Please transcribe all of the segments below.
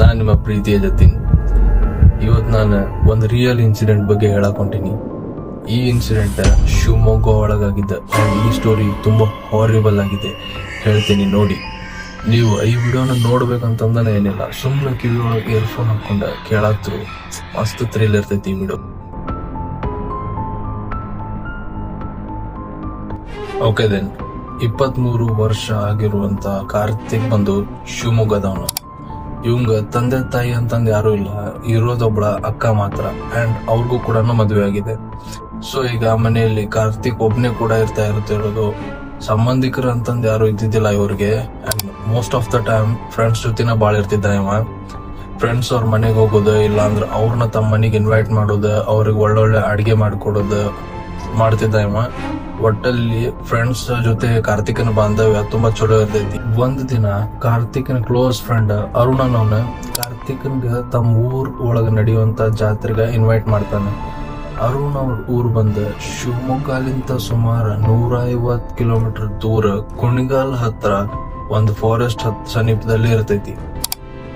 ನಾನು ನಿಮ್ಮ ಪ್ರೀತಿಯ ಜೊತೆ. ಇವತ್ತು ನಾನು ಒಂದು ರಿಯಲ್ ಇನ್ಸಿಡೆಂಟ್ ಬಗ್ಗೆ ಹೇಳಕ್ ಹೊಂಟೀನಿ ಈ ಇನ್ಸಿಡೆಂಟ್ ಶಿವಮೊಗ್ಗ ಒಳಗಾಗಿದ್ದ ಈ ಸ್ಟೋರಿ ತುಂಬ ಹಾರಿಬಲ್ ಆಗಿದೆ. ಹೇಳ್ತೀನಿ ನೋಡಿ. ನೀವು ಈ ವಿಡಿಯೋನ ನೋಡ್ಬೇಕಂತಂದನೇ ಏನಿಲ್ಲ. ಸುಮ್ಮನೆ ಕಿವಿ ಒಳಗೆ ಇಯರ್ಫೋನ್ ಹಾಕೊಂಡ ಕೇಳಾತ್ರು ಮಸ್ತ್ ಥ್ರಿಲ್ ಇರ್ತೈತಿ ಈ ವಿಡಿಯೋ. ಓಕೆ ದೆನ್ ಇಪ್ಪತ್ಮೂರು ವರ್ಷ ಆಗಿರುವಂತ ಕಾರ್ತಿಕ್ ಬಂದು ಶಿವಮೊಗ್ಗದವನು. ಇವಂಗ ತಂದೆ ತಾಯಿ ಅಂತಂದ್ ಯಾರು ಇಲ್ಲ. ಇರೋದೊಬ್ಳ ಅಕ್ಕ ಮಾತ್ರ. ಅಂಡ್ ಅವ್ರಿಗೂ ಕೂಡ ಮದುವೆ ಆಗಿದೆ. ಸೊ ಈಗ ಮನೆಯಲ್ಲಿ ಕಾರ್ತಿಕ್ ಒಬ್ಬನೇ ಕೂಡ ಇರ್ತಾ ಇರ್ತಿರೋದು ಸಂಬಂಧಿಕರು ಅಂತಂದ್ ಯಾರು ಇದ್ದಿದ್ದಿಲ್ಲ ಇವ್ರಿಗೆ. And most of the time friends ಜೊತೆನ ಬಾಳ ಇರ್ತಿದ್ದ ಇವ. ಫ್ರೆಂಡ್ಸ್ ಅವ್ರ ಮನೆಗೆ ಹೋಗೋದು ಇಲ್ಲ ಅಂದ್ರೆ ಅವ್ರನ್ನ ತಮ್ಮ ಮನೆಗೆ ಇನ್ವೈಟ್ ಮಾಡೋದು, ಅವ್ರಿಗೆ ಒಳ್ಳೊಳ್ಳೆ ಅಡಿಗೆ ಮಾಡಿಕೊಡೋದು ಮಾಡ್ತಿದ್ದ ಇವ. ಒಟ್ಟಲ್ಲಿ ಫ್ರೆಂಡ್ಸ್ ಜೊತೆ ಕಾರ್ತಿಕನ ಬಾಂಧವ್ಯ ತುಂಬಾ ಚಲೋ ಇರ್ತೈತಿ. ಒಂದ್ ದಿನ ಕಾರ್ತಿಕನ ಕ್ಲೋಸ್ ಫ್ರೆಂಡ್ ಅರುಣನವನ ಕಾರ್ತಿಕನ್ಗ ತಮ್ಮ ಊರ್ ಒಳಗ ನಡೆಯುವಂತ ಜಾತ್ರೆಗೆ ಇನ್ವೈಟ್ ಮಾಡ್ತಾನೆ. ಅರುಣ್ ಅವ್ರ ಊರ್ ಬಂದ ಶಿವಮೊಗ್ಗಲಿಂತ ಸುಮಾರು ನೂರ ಐವತ್ ಕಿಲೋಮೀಟರ್ ದೂರ ಕುಣಿಗಾಲ್ ಹತ್ರ ಒಂದು ಫಾರೆಸ್ಟ್ ಹತ್ ಸಮೀಪದಲ್ಲಿ ಇರ್ತೈತಿ.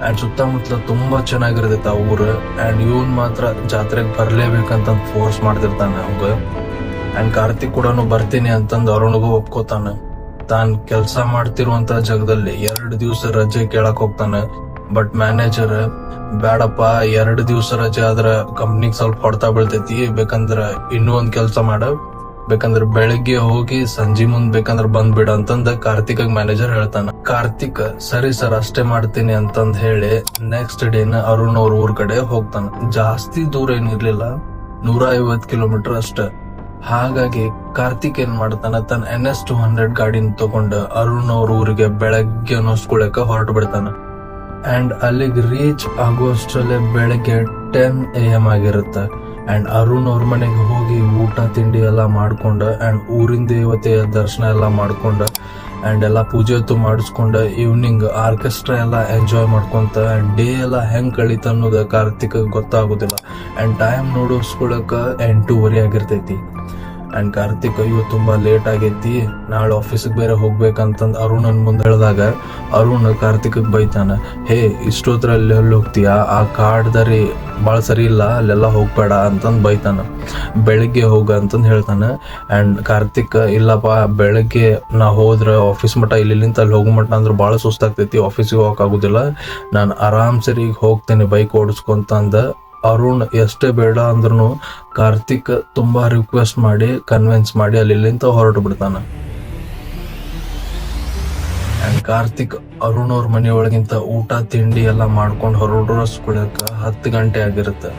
ಅಂಡ್ ಸುತ್ತಮುತ್ತಲ ತುಂಬಾ ಚೆನ್ನಾಗಿರ್ತೈತಿ ಆ ಊರು. ಅಂಡ್ ಇವನ್ ಮಾತ್ರ ಜಾತ್ರೆಗೆ ಬರ್ಲೇಬೇಕಂತ ಫೋರ್ಸ್ ಮಾಡ್ತಿರ್ತಾನೆ ಅವಂಗ ಅಂಡ್ ಕಾರ್ತಿಕ್ ಕೂಡ ಬರ್ತೀನಿ ಅಂತಂದು ಅರುಣ್ಗೂ ಒಪ್ಕೋತಾನ. ತಾನ್ ಕೆಲಸ ಮಾಡ್ತಿರುವಂತ ಜಾಗದಲ್ಲಿ ಎರಡು ದಿವಸ ರಜೆ ಕೇಳಕ್ ಹೋಗ್ತಾನೆ. ಬಟ್ ಮ್ಯಾನೇಜರ್ ಬೇಡಪ್ಪ ಎರಡು ದಿವಸ ರಜೆ ಆದ್ರ ಕಂಪ್ನಿಗ್ ಸ್ವಲ್ಪ ಹೊಡ್ತಾ ಬೀಳ್ತೈತಿ. ಬೇಕಂದ್ರ ಇನ್ನೂ ಒಂದ್ ಕೆಲಸ ಮಾಡ. ಬೇಕಂದ್ರ ಬೆಳಿಗ್ಗೆ ಹೋಗಿ ಸಂಜೆ ಮುಂದ್ ಬೇಕಂದ್ರ ಬಂದ್ಬಿಡ ಅಂತಂದ ಕಾರ್ತಿಕ್ ಮ್ಯಾನೇಜರ್ ಹೇಳ್ತಾನ. ಕಾರ್ತಿಕ್, ಸರಿ ಸರ್, ಅಷ್ಟೇ ಮಾಡ್ತೀನಿ ಅಂತಂದ್ ಹೇಳಿ ನೆಕ್ಸ್ಟ್ ಡೇನ ಅರುಣ್ ಅವ್ರ ಊರ್ ಕಡೆ ಹೋಗ್ತಾನ. ಜಾಸ್ತಿ ದೂರ ಏನಿರ್ಲಿಲ್ಲ ನೂರ ಐವತ್ ಕಿಲೋಮೀಟರ್ ಅಷ್ಟ. ಹಾಗಾಗಿ ಕಾರ್ತಿಕ್ ಏನ್ ಮಾಡ್ತಾನ, ತನ್ನ ಎನ್ ಎಸ್ ಟು ಹಂಡ್ರೆಡ್ ಗಾಡಿನ ತಗೊಂಡು ಅರುಣ್ ಅವ್ರ ಊರಿಗೆ ಬೆಳಗ್ಗೆ ಅನ್ನಿಸ್ಕೊಳಕ ಹೊರಟು ಬಿಡ್ತಾನ. ಅಂಡ್ ಅಲ್ಲಿಗೆ ರೀಚ್ ಆಗೋಷ್ಟರಲ್ಲೇ ಬೆಳಗ್ಗೆ ಟೆನ್ ಎ ಎಂ ಆಗಿರುತ್ತೆ. ಅಂಡ್ ಅರುಣ್ ಅವ್ರ ಮನೆಗೆ ಹೋಗಿ ಊಟ, ತಿಂಡಿ ಎಲ್ಲ ಮಾಡ್ಕೊಂಡು ಅಂಡ್ ಊರಿನ ದೇವತೆಯ ದರ್ಶನ ಎಲ್ಲ ಮಾಡ್ಕೊಂಡು ಅಂಡ್ ಎಲ್ಲ ಪೂಜೆ ಹೊತ್ತು ಮಾಡಿಸ್ಕೊಂಡು ಈವ್ನಿಂಗ್ ಆರ್ಕೆಸ್ಟ್ರಾ ಎಲ್ಲ ಎಂಜಾಯ್ ಮಾಡ್ಕೊಂತ ಅಂಡ್ ಡೇ ಎಲ್ಲ ಹೆಂಗೆ ಕಳೀತ ಅನ್ನೋದು ಕಾರ್ತಿಕ್ ಗೊತ್ತಾಗೋದಿಲ್ಲ. ಅಂಡ್ ಟೈಮ್ ನೋಡಿಸ್ಕೊಳಕ ಎಂಟೂವರೆ ಆಗಿರ್ತೈತಿ. ಅಂಡ್ ಕಾರ್ತಿಕ್ ಅಯ್ಯೋ, ತುಂಬಾ ಲೇಟ್ ಆಗೈತಿ. ನಾಳೆ ಆಫೀಸಿಗೆ ಬೇರೆ ಹೋಗ್ಬೇಕಂತಂದ್ ಅರುಣನ್ ಮುಂದೆ ಹೇಳಿದಾಗ ಅರುಣ್ ಕಾರ್ತಿಕ್ ಬೈತಾನ, ಹೇ ಇಷ್ಟೊತ್ತರಲ್ಲಿ ಅಲ್ಲಿ ಹೋಗ್ತೀಯಾ? ಆ ಕಾಡ್ದರಿ ಭಾಳ ಸರಿ ಇಲ್ಲ, ಅಲ್ಲೆಲ್ಲ ಹೋಗ್ಬೇಡ ಅಂತಂದು ಬೈತಾನ. ಬೆಳಗ್ಗೆ ಹೋಗ ಅಂತಂದು ಹೇಳ್ತಾನ. ಅಂಡ್ ಕಾರ್ತಿಕ್ ಇಲ್ಲಪ್ಪ, ಬೆಳಗ್ಗೆ ನಾ ಹೋದ್ರೆ ಆಫೀಸ್ ಮಟ್ಟ ಇಲ್ಲಿಂದ ಅಲ್ಲಿ ಹೋಗೋ ಮಟ್ಟ ಅಂದ್ರೆ ಭಾಳ ಸುಸ್ತಾಗ್ತೈತಿ ಆಫೀಸಿಗೆ ಹೋಗಕ್ ಆಗುದಿಲ್ಲ. ನಾನು ಆರಾಮ್ ಸರಿ ಹೋಗ್ತೇನೆ ಬೈಕ್ ಓಡಿಸ್ಕೊಂತಂದ ಅರುಣ್ ಎಷ್ಟೇ ಬೇಡ ಅಂದ್ರೂ ಕಾರ್ತಿಕ್ ತುಂಬಾ ರಿಕ್ವೆಸ್ಟ್ ಮಾಡಿ ಕನ್ವಿನ್ಸ್ ಮಾಡಿ ಅಲ್ಲಿಂದ ಹೊರಟು ಬಿಡ್ತಾನ. ಅಂಡ್ ಕಾರ್ತಿಕ್ ಅರುಣ್ ಅವ್ರ ಮನೆಯೊಳಗಿಂತ ಊಟ, ತಿಂಡಿ ಎಲ್ಲ ಮಾಡ್ಕೊಂಡು ಹೊರಡ್ರಸ್ಕೊಳಕ ಹತ್ತು ಗಂಟೆ ಆಗಿರುತ್ತೆ.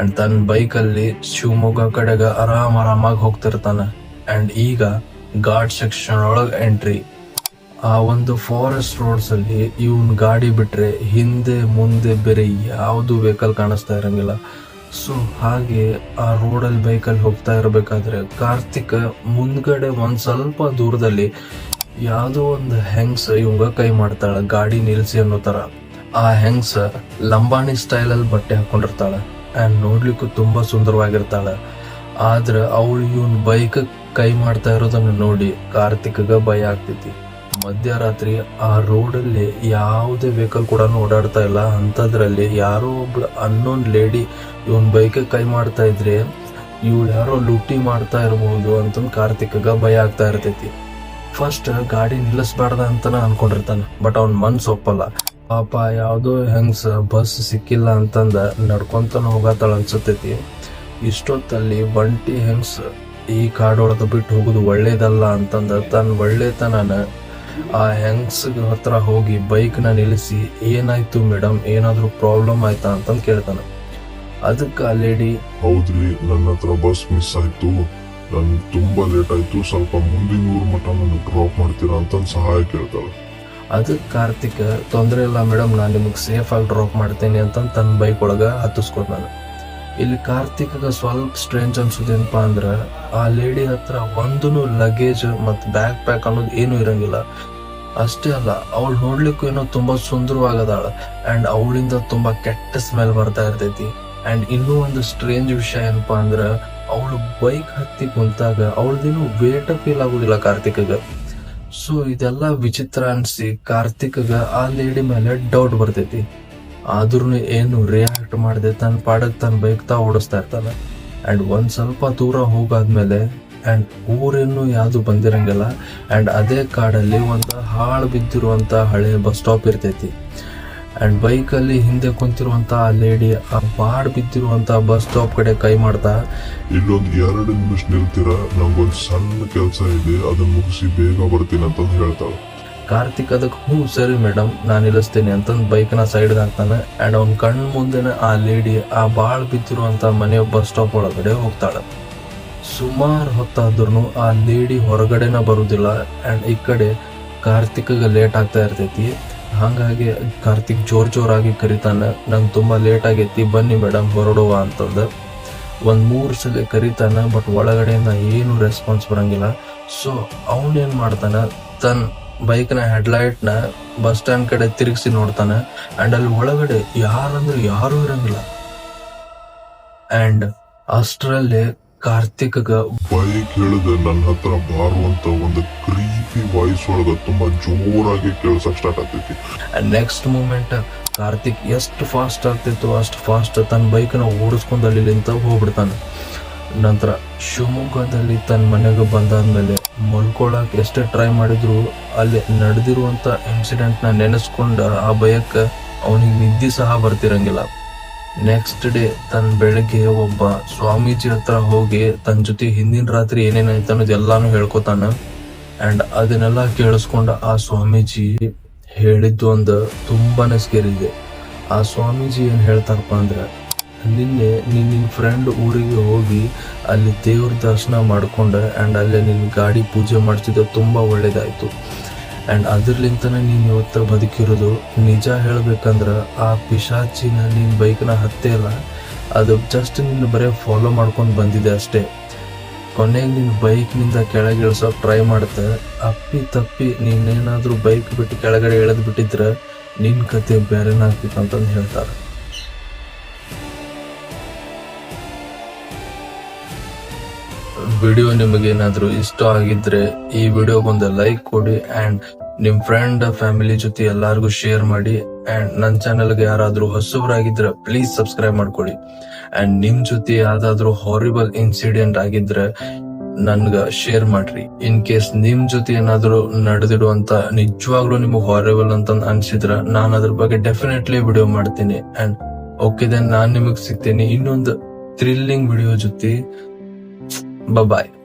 ಅಂಡ್ ತನ್ನ ಬೈಕಲ್ಲಿ ಶಿವಮೊಗ್ಗ ಕಡೆಗ ಆರಾಮ್ ಆರಾಮಾಗಿ ಹೋಗ್ತಿರ್ತಾನೆ. ಅಂಡ್ ಈಗ ಘಾಟ್ ಸೆಕ್ಷನ್ ಒಳಗೆ ಎಂಟ್ರಿ ಆ ಒಂದು ಫಾರೆಸ್ಟ್ ರೋಡ್ಸ್ ಅಲ್ಲಿ ಇವನ್ ಗಾಡಿ ಬಿಟ್ರೆ ಹಿಂದೆ ಮುಂದೆ ಬೇರೆ ಯಾವುದು ವೆಹಿಕಲ್ ಕಾಣಿಸ್ತಾ ಇರಂಗಿಲ್ಲ. ಸೊ ಹಾಗೆ ಆ ರೋಡಲ್ಲಿ ಬೈಕಲ್ಲಿ ಹೋಗ್ತಾ ಇರಬೇಕಾದ್ರೆ ಕಾರ್ತಿಕ್ ಮುಂದ್ಗಡೆ ಒಂದು ಸ್ವಲ್ಪ ದೂರದಲ್ಲಿ ಯಾವುದೋ ಒಂದು ಹೆಂಗ್ಸ್ ಇವಂಗ ಕೈ ಮಾಡ್ತಾಳ, ಗಾಡಿ ನಿಲ್ಸಿ ಅನ್ನೋ ತರ. ಆ ಹೆಂಗ್ಸ್ ಲಂಬಾಣಿ ಸ್ಟೈಲ್ ಅಲ್ಲಿ ಬಟ್ಟೆ ಹಾಕೊಂಡಿರ್ತಾಳೆ ಅಂಡ್ ನೋಡ್ಲಿಕ್ಕೂ ತುಂಬಾ ಸುಂದರವಾಗಿರ್ತಾಳೆ. ಆದ್ರೆ ಅವಳು ಇವನ್ ಬೈಕ್ ಕೈ ಮಾಡ್ತಾ ಇರೋದನ್ನ ನೋಡಿ ಕಾರ್ತಿಕ್ಗ ಭಯ ಆಗ್ತೈತಿ. ಮಧ್ಯರಾತ್ರಿ ಆ ರೋಡಲ್ಲಿ ಯಾವುದೇ ವೆಹಿಕಲ್ ಕೂಡ ಓಡಾಡ್ತಾ ಇಲ್ಲ. ಅಂಥದ್ರಲ್ಲಿ ಯಾರೋ ಒಬ್ಳು ಅನ್ನೋನ್ ಲೇಡಿ ಇವನ್ ಬೈಕ್ ಕೈ ಮಾಡ್ತಾ ಇದ್ರೆ ಇವಳು ಯಾರೋ ಲೂಟಿ ಮಾಡ್ತಾ ಇರಬಹುದು ಅಂತಂದು ಕಾರ್ತಿಕ್ಗ ಭಯ ಆಗ್ತಾ ಇರ್ತೈತಿ. ಫಸ್ಟ್ ಗಾಡಿ ನಿಲ್ಲಿಸ್ಬಾರ್ದ ಅಂತ ಅನ್ಕೊಂಡಿರ್ತಾನೆ ಬಟ್ ಅವ್ನ ಮನ್ಸು ಒಪ್ಪಲ್ಲ. ಪಾಪ ಯಾವುದೋ ಹೆಂಗ್ಸ ಬಸ್ ಸಿಕ್ಕಿಲ್ಲ ಅಂತಂದ ನಡ್ಕೊಂತಾನ ಹೋಗತ್ತಾಳ ಅನ್ಸತೈತಿ ಇಷ್ಟೊತ್ತಲ್ಲಿ ಬಂಟಿ ಹೆಂಗ್ಸ್ ಈ ಕಾಡೊಳಗ ಬಿಟ್ಟು ಹೋಗುದು ಒಳ್ಳೇದಲ್ಲ ಅಂತಂದ ತನ್ನ ಒಳ್ಳೆತನನ ಆ ಹೆಂಗ್ಸ್ಗೆ ಹತ್ರ ಹೋಗಿ ಬೈಕ್ನ ನಿಲ್ಲಿಸಿ ಏನಾಯ್ತು ಮೇಡಮ್ ಏನಾದ್ರೂ ಪ್ರಾಬ್ಲಮ್ ಆಯ್ತಾ? ಅಂತಂದು ಕೇಳ್ತಾನ. ಅದಕ್ಕೆ ಆ ಲೇಡಿ ಹೌದ್ರಿ ನನ್ನ ಹತ್ರ ಬಸ್ ಮಿಸ್ ಆಯ್ತು. ನನ್ ತುಂಬಾ ಲೇಟ್ ಆಯ್ತು. ಸ್ವಲ್ಪ ಮುಂದಿನ ಊರ್ ಮಟ್ಟ ನನ್ನ ಡ್ರಾಪ್ ಮಾಡ್ತೀರಾ ಅಂತ ಸಹಾಯ ಕೇಳ್ತಾಳೆ. ಅದಕ್ಕೆ ಕಾರ್ತಿಕ್ ತೊಂದರೆ ಇಲ್ಲ ಮೇಡಮ್ ನಾನು ನಿಮಗೆ ಸೇಫ್ ಆಗಿ ಡ್ರಾಪ್ ಮಾಡ್ತೀನಿ ಅಂತ ತನ್ನ ಬೈಕ್ ಒಳಗ ಹತ್ತಿಸ್ಕೊಂಡ್ ನಾನು. ಇಲ್ಲಿ ಕಾರ್ತಿಕ್ಗ ಸ್ವಲ್ಪ ಸ್ಟ್ರೇಂಜ್ ಅನ್ಸೋದೇನಪ್ಪ ಅಂದ್ರ ಆ ಲೇಡಿ ಹತ್ರ ಒಂದೂ ಲಗೇಜ್ ಮತ್ತು ಬ್ಯಾಗ್ ಪ್ಯಾಕ್ ಅನ್ನೋದು ಏನೂ ಇರಂಗಿಲ್ಲ. ಅಷ್ಟೇ ಅಲ್ಲ, ಅವಳು ನೋಡ್ಲಿಕ್ಕೂ ಏನೋ ತುಂಬಾ ಸುಂದರವಾಗದಾಳ ಅಂಡ್ ಅವಳಿಂದ ತುಂಬಾ ಕೆಟ್ಟ ಸ್ಮೆಲ್ ಬರ್ತಾ ಇರ್ತೈತಿ. ಅಂಡ್ ಇನ್ನೂ ಒಂದು ಸ್ಟ್ರೇಂಜ್ ವಿಷಯ ಏನಪ್ಪಾ ಅಂದ್ರ ಅವಳು ಬೈಕ್ ಹತ್ತಿ ಕುಂತಾಗ ಅವಳದೇನು ವೇಟ್ ಫೀಲ್ ಆಗುದಿಲ್ಲ ಕಾರ್ತಿಕ್ಗ. ಸೊ ಇದೆಲ್ಲ ವಿಚಿತ್ರ ಅನ್ಸಿ ಕಾರ್ತಿಕ್ಗ ಆ ಲೇಡಿ ಮೇಲೆ ಡೌಟ್ ಬರ್ತೈತಿ. ಆದ್ರೂ ಏನು ರಿಯಾಕ್ಟ್ ಮಾಡದೆ ತನ್ನ ಪಾಡಕ್ಕೆ ತನ್ನ ಬೈಕ್ ತಾ ಓಡಿಸ್ತಾ ಇರ್ತಾನೆ. ಅಂಡ್ ಒಂದ್ ಸ್ವಲ್ಪ ದೂರ ಹೋಗಾದ್ಮೇಲೆ ಅಂಡ್ ಊರೇನು ಯಾವ್ದು ಬಂದಿರಂಗಿಲ್ಲ ಅಂಡ್ ಅದೇ ಕಾಡಲ್ಲಿ ಒಂದು ಹಾಳು ಬಿದ್ದಿರುವಂತ ಹಳೆ ಬಸ್ ಸ್ಟಾಪ್ ಇರ್ತೈತಿ. ಅಂಡ್ ಬೈಕಲ್ಲಿ ಹಿಂದೆ ಕುಂತಿರುವಂಥ ಆ ಲೇಡಿ ಆ ಬಾಡ್ ಬಿದ್ದಿರುವಂತ ಬಸ್ ಸ್ಟಾಪ್ ಕಡೆ ಕೈ ಮಾಡ್ತಾ, ಇಲ್ಲೊಂದು ಎರಡು ನಿಮಿಷ ನಿಲ್ತೀರ? ನಂಗೊಂದು ಸಣ್ಣ ಕೆಲಸ ಇದೆ ಅದನ್ನ ಮುಗಿಸಿ ಬೇಗ ಬರ್ತೀನಿ ಅಂತಂದು ಹೇಳ್ತಾಳೆ. ಕಾರ್ತಿಕ್ ಅದಕ್ಕೆ, ಹ್ಞೂ, ಸರಿ ಮೇಡಮ್ ನಾನು ನಿಲ್ಲಿಸ್ತೀನಿ. ಅಂತಂದು ಬೈಕ್ನ ಸೈಡ್ಗೆ ಹಾಕ್ತಾನೆ. ಅಂಡ್ ಅವ್ನ ಕಣ್ಣು ಮುಂದೆನೆ ಆ ಲೇಡಿ ಆ ಬಾಳ್ ಬಿದ್ದಿರುವಂಥ ಮನೆ ಬಸ್ ಸ್ಟಾಪ್ ಒಳಗಡೆ ಹೋಗ್ತಾಳೆ. ಸುಮಾರು ಹೊತ್ತಾದ್ರೂ ಆ ಲೇಡಿ ಹೊರಗಡೆನ ಬರೋದಿಲ್ಲ. ಅಂಡ್ ಈ ಕಡೆ ಕಾರ್ತಿಕ್ಗೆ ಲೇಟ್ ಆಗ್ತಾ ಇರ್ತೈತಿ. ಹಾಗಾಗಿ ಕಾರ್ತಿಕ್ ಜೋರ್ ಜೋರಾಗಿ ಕರಿತಾನೆ. ನಂಗೆ ತುಂಬಾ ಲೇಟ್ ಆಗೈತಿ, ಬನ್ನಿ ಮೇಡಮ್ ಹೊರಡುವ ಅಂತಂದು. ಒಂದು ಮೂರು ಸಲ ಕರಿತಾನೆ ಬಟ್ ಒಳಗಡೆಯಿಂದ ಏನು ರೆಸ್ಪಾನ್ಸ್ ಬರಂಗಿಲ್ಲ. ಸೊ ಅವನೇನ್ ಮಾಡ್ತಾನೆ ತನ್ನ ಬೈಕ್ನ ಹೆಡ್ಲೈಟ್ನ ಬಸ್ ಸ್ಟ್ಯಾಂಡ್ ಕಡೆ ತಿರುಗಿಸಿ ನೋಡ್ತಾನೆ. ಅಂಡ್ ಅಲ್ಲಿ ಒಳಗಡೆ ಯಾರಂದ್ರೆ ಯಾರು ಇರಂಗಿಲ್ಲ. ಅಂಡ್ ಅಷ್ಟರಲ್ಲಿ ಕಾರ್ತಿಕ್ಗ ಬೈಕ್ ಹೇಳಿದ ನನ್ನ ಹತ್ರ ಬಾರುವಂತ ಒಂದು ಕ್ರೀಪಿ ವಾಯ್ಸ್ ಒಳಗ ತುಂಬಾ ಜೋರಾಗಿ ಕೇಳಿಸಕ್ ಸ್ಟಾರ್ಟ್ ಆಗ್ತೈತಿ. ನೆಕ್ಸ್ಟ್ ಮೂಮೆಂಟ್ ಕಾರ್ತಿಕ್ ಎಷ್ಟು ಫಾಸ್ಟ್ ಆಗ್ತಿತ್ತು ಅಷ್ಟು ಫಾಸ್ಟ್ ತನ್ನ ಬೈಕ್ನ ಓಡಿಸ್ಕೊಂಡು ಅಲ್ಲಿಂದ ಹೋಗ್ಬಿಡ್ತಾನೆ. ನಂತರ ಶಿವಮೊಗ್ಗದಲ್ಲಿ ತನ್ನ ಮನೆಗೆ ಬಂದಾದ್ಮೇಲೆ ಮಲ್ಕೊಳಕ್ ಎಷ್ಟೇ ಟ್ರೈ ಮಾಡಿದ್ರು ಅಲ್ಲಿ ನಡೆದಿರುವಂತ ಇನ್ಸಿಡೆಂಟ್ನ ನೆನೆಸ್ಕೊಂಡ ಆ ಭಯಕ್ಕೆ ಅವನಿಗೆ ನಿದ್ದೆ ಸಹ ಬರ್ತಿರಂಗಿಲ್ಲ. ನೆಕ್ಸ್ಟ್ ಡೇ ತನ್ನ ಬೆಳಗ್ಗೆ ಒಬ್ಬ ಸ್ವಾಮೀಜಿ ಹತ್ರ ಹೋಗಿ ತನ್ನ ಜೊತೆ ಹಿಂದಿನ ರಾತ್ರಿ ಏನೇನಾಯ್ತು ಅನ್ನೋದು ಎಲ್ಲಾನು ಹೇಳ್ಕೊತಾನ. ಅಂಡ್ ಅದನ್ನೆಲ್ಲ ಕೇಳಿಸ್ಕೊಂಡ ಆ ಸ್ವಾಮೀಜಿ ಹೇಳಿದ್ದು ಒಂದು ತುಂಬಾನೇ ಸ್ಕೇರಿದೆ ಆ ಸ್ವಾಮೀಜಿ ಏನು ಹೇಳ್ತಾರಪ್ಪ ಅಂದ್ರೆ ನಿನ್ನೆ ನಿನ್ನ ನಿನ್ ಫ್ರೆಂಡ್ ಊರಿಗೆ ಹೋಗಿ ಅಲ್ಲಿ ದೇವ್ರ ದರ್ಶನ ಮಾಡಿಕೊಂಡೆ ಆ್ಯಂಡ್ ಅಲ್ಲೇ ನಿನ್ನ ಗಾಡಿ ಪೂಜೆ ಮಾಡ್ತಿದ್ದ, ತುಂಬ ಒಳ್ಳೆಯದಾಯಿತು ಆ್ಯಂಡ್ ಅದ್ರಲಿಂತನೇ ನೀನು ಇವತ್ತು ಬದುಕಿರೋದು. ನಿಜ ಹೇಳಬೇಕಂದ್ರೆ ಆ ಪಿಶಾಚಿನ ನಿನ್ನ ಬೈಕ್ನ ಹತ್ತೆ ಇಲ್ಲ ಅದು ಜಸ್ಟ್ ನಿನ್ನ ಬರೀ ಫಾಲೋ ಮಾಡ್ಕೊಂಡು ಬಂದಿದೆ ಅಷ್ಟೇ. ಕೊನೆಗೆ ನಿನ್ನ ಬೈಕ್ನಿಂದ ಕೆಳಗೆ ಇಳಿಸೋ ಟ್ರೈ ಮಾಡ್ತೆ ಅಪ್ಪಿ ತಪ್ಪಿ ನೀನೇನಾದರೂ ಬೈಕ್ ಬಿಟ್ಟು ಕೆಳಗಡೆ ಎಳೆದು ಬಿಟ್ಟಿದ್ರೆ ನಿನ್ನ ಕತೆ ಬೇರೆನಾಗ್ತಿತ್ತು ಅಂತಂದು ಹೇಳ್ತಾರೆ. ವಿಡಿಯೋ ಏನಾದರೂ ಇಷ್ಟ ಆಗಿದ್ರೆ ಈ ವಿಡಿಯೋಗೊಂದು ಲೈಕ್ ಕೊಡಿ ಅಂಡ್ ನಿಮ್ ಫ್ರೆಂಡ್ ಫ್ಯಾಮಿಲಿ ಜೊತೆ ಎಲ್ಲಾರ್ಗು ಶೇರ್ ಮಾಡಿ ಅಂಡ್ ನನ್ನ ಚಾನೆಲ್ಗೆ ಯಾರಾದ್ರೂ ಹೊಸಬರಾಗಿದ್ರೆ ಪ್ಲೀಸ್ ಸಬ್ಸ್ಕ್ರೈಬ್ ಮಾಡ್ಕೊಳ್ಳಿ ಅಂಡ್ ನಿಮ್ ಜೊತೆ ಯಾವ್ದಾದ್ರು ಹಾರಿಬಲ್ ಇನ್ಸಿಡೆಂಟ್ ಆಗಿದ್ರೆ ನನ್ಗ ಶೇರ್ ಮಾಡ್ರಿ. ಇನ್ ಕೇಸ್ ನಿಮ್ ಜೊತೆ ಏನಾದ್ರು ನಡೆದಿಡುವಂತ ನಿಜವಾಗ್ಲೂ ನಿಮಗೆ ಹಾರಿಬಲ್ ಅಂತ ಅನ್ಸಿದ್ರ ನಾನು ಅದ್ರ ಬಗ್ಗೆ ಡೆಫಿನೆಟ್ಲಿ ವಿಡಿಯೋ ಮಾಡ್ತೀನಿ. ಅಂಡ್ ಓಕೆ ದೆನ್ ನಾನ್ ನಿಮಗ್ ಸಿಗ್ತೀನಿ. ಇನ್ನೊಂದು ಥ್ರಿಲ್ಲಿಂಗ್ ವಿಡಿಯೋ ಜೊತೆ Bye-bye.